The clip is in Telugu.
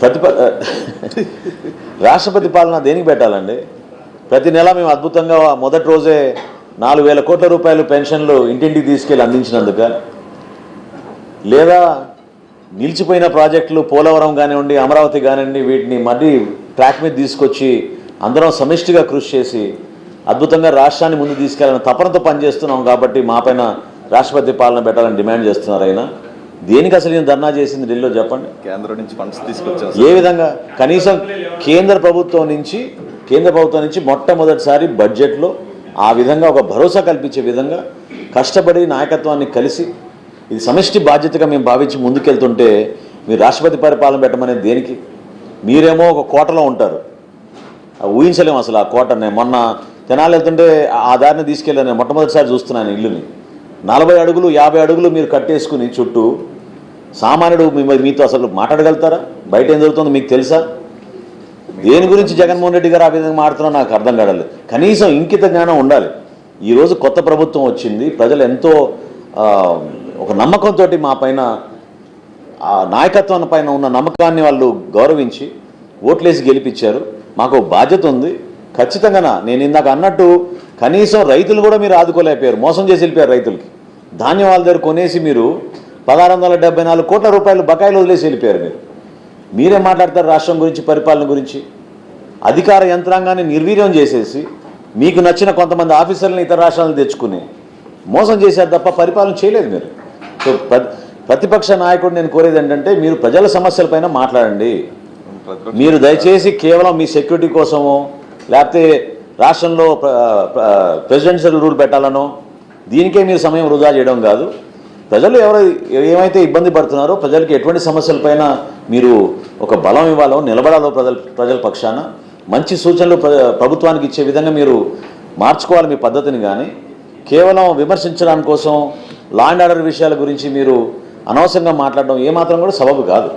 ప్రతిప రాష్ట్రపతి పాలన దేనికి పెట్టాలండి? ప్రతి నెల మేము అద్భుతంగా మొదటి రోజే నాలుగు వేల కోట్ల రూపాయలు పెన్షన్లు ఇంటింటికి తీసుకెళ్ళి అందించినందుక లేదా నిలిచిపోయిన ప్రాజెక్టులు పోలవరం కానివ్వండి అమరావతి కానివ్వండి వీటిని మళ్ళీ ట్రాక్ మీద తీసుకొచ్చి అందరం సమిష్టిగా కృషి చేసి అద్భుతంగా రాష్ట్రాన్ని ముందు తీసుకెళ్ళాలని తపనతో పనిచేస్తున్నాం కాబట్టి మా పైన రాష్ట్రపతి పాలన పెట్టాలని డిమాండ్ చేస్తున్నారు ఆయన. దేనికి అసలు నేను ధర్నా చేసింది ఢిల్లీలో చెప్పండి? కేంద్రం నుంచి ఫండ్స్ తీసుకొచ్చాం ఏ విధంగా? కనీసం కేంద్ర ప్రభుత్వం నుంచి కేంద్ర ప్రభుత్వం నుంచి మొట్టమొదటిసారి బడ్జెట్లో ఆ విధంగా ఒక భరోసా కల్పించే విధంగా కష్టపడి నాయకత్వాన్ని కలిసి ఇది సమిష్టి బాధ్యతగా మేము భావించి ముందుకెళ్తుంటే మీరు రాష్ట్రపతి పరిపాలన పెట్టమనేది దేనికి? మీరేమో ఒక కోటలో ఉంటారు. ఊహించలేము అసలు ఆ కోట నేను మొన్న తెనాలి వెళ్తుంటే ఆ దారిని తీసుకెళ్ళాను మొట్టమొదటిసారి చూస్తున్నాను ఇల్లుని. నలభై అడుగులు యాభై అడుగులు మీరు కట్టేసుకుని చుట్టూ సామాన్యుడు మిమ్మల్ని మీతో అసలు మాట్లాడగలుగుతారా? బయట ఏం జరుగుతుందో మీకు తెలుసా? దేని గురించి జగన్మోహన్ రెడ్డి గారు ఆ విధంగా మాడుతున్నా నాకు అర్థం కాడలేదు కనీసం ఇంకిత జ్ఞానం ఉండాలి. ఈరోజు కొత్త ప్రభుత్వం వచ్చింది. ప్రజలు ఎంతో ఒక నమ్మకంతో మా పైన ఆ నాయకత్వం పైన ఉన్న నమ్మకాన్ని వాళ్ళు గౌరవించి ఓట్లేసి గెలిపించారు. మాకు బాధ్యత ఉంది. ఖచ్చితంగా నేను ఇందాక అన్నట్టు కనీసం రైతులు కూడా మీరు ఆదుకోలేకపోయారు. మోసం చేసి వెళ్ళిపోయారు రైతులకి. ధాన్యం వాళ్ళ దగ్గర కొనేసి మీరు పదహారు వందల డెబ్బై నాలుగు కోట్ల రూపాయలు బకాయిలు వదిలేసి వెళ్ళిపోయారు మీరు. మీరే మాట్లాడతారు రాష్ట్రం గురించి పరిపాలన గురించి. అధికార యంత్రాంగాన్ని నిర్వీర్యం చేసేసి మీకు నచ్చిన కొంతమంది ఆఫీసర్లను ఇతర రాష్ట్రాలను తెచ్చుకుని మోసం చేశారు తప్ప పరిపాలన చేయలేదు మీరు. సో ప్రతిపక్ష నాయకుడు నేను కోరేది ఏంటంటే మీరు ప్రజల సమస్యలపైన మాట్లాడండి. మీరు దయచేసి కేవలం మీ సెక్యూరిటీ కోసమో లేకపోతే రాష్ట్రంలో ప్రెసిడెన్షియల్ రూల్ పెట్టాలనో దీనికే మీరు సమయం వృధా చేయడం కాదు. ప్రజలు ఎవరు ఏమైతే ఇబ్బంది పడుతున్నారో ప్రజలకి ఎటువంటి సమస్యలపైన మీరు ఒక బలం ఇవ్వాలో నిలబడాలో ప్రజల ప్రజల పక్షాన మంచి సూచనలు ప్ర- ప్రభుత్వానికి ఇచ్చే విధంగా మీరు మార్చుకోవాలి మీ పద్ధతిని కానీ కేవలం విమర్శించడానికి కోసం లా అండ్ ఆర్డర్ విషయాల గురించి మీరు అనవసరంగా మాట్లాడడం ఏమాత్రం కూడా సబబు కాదు.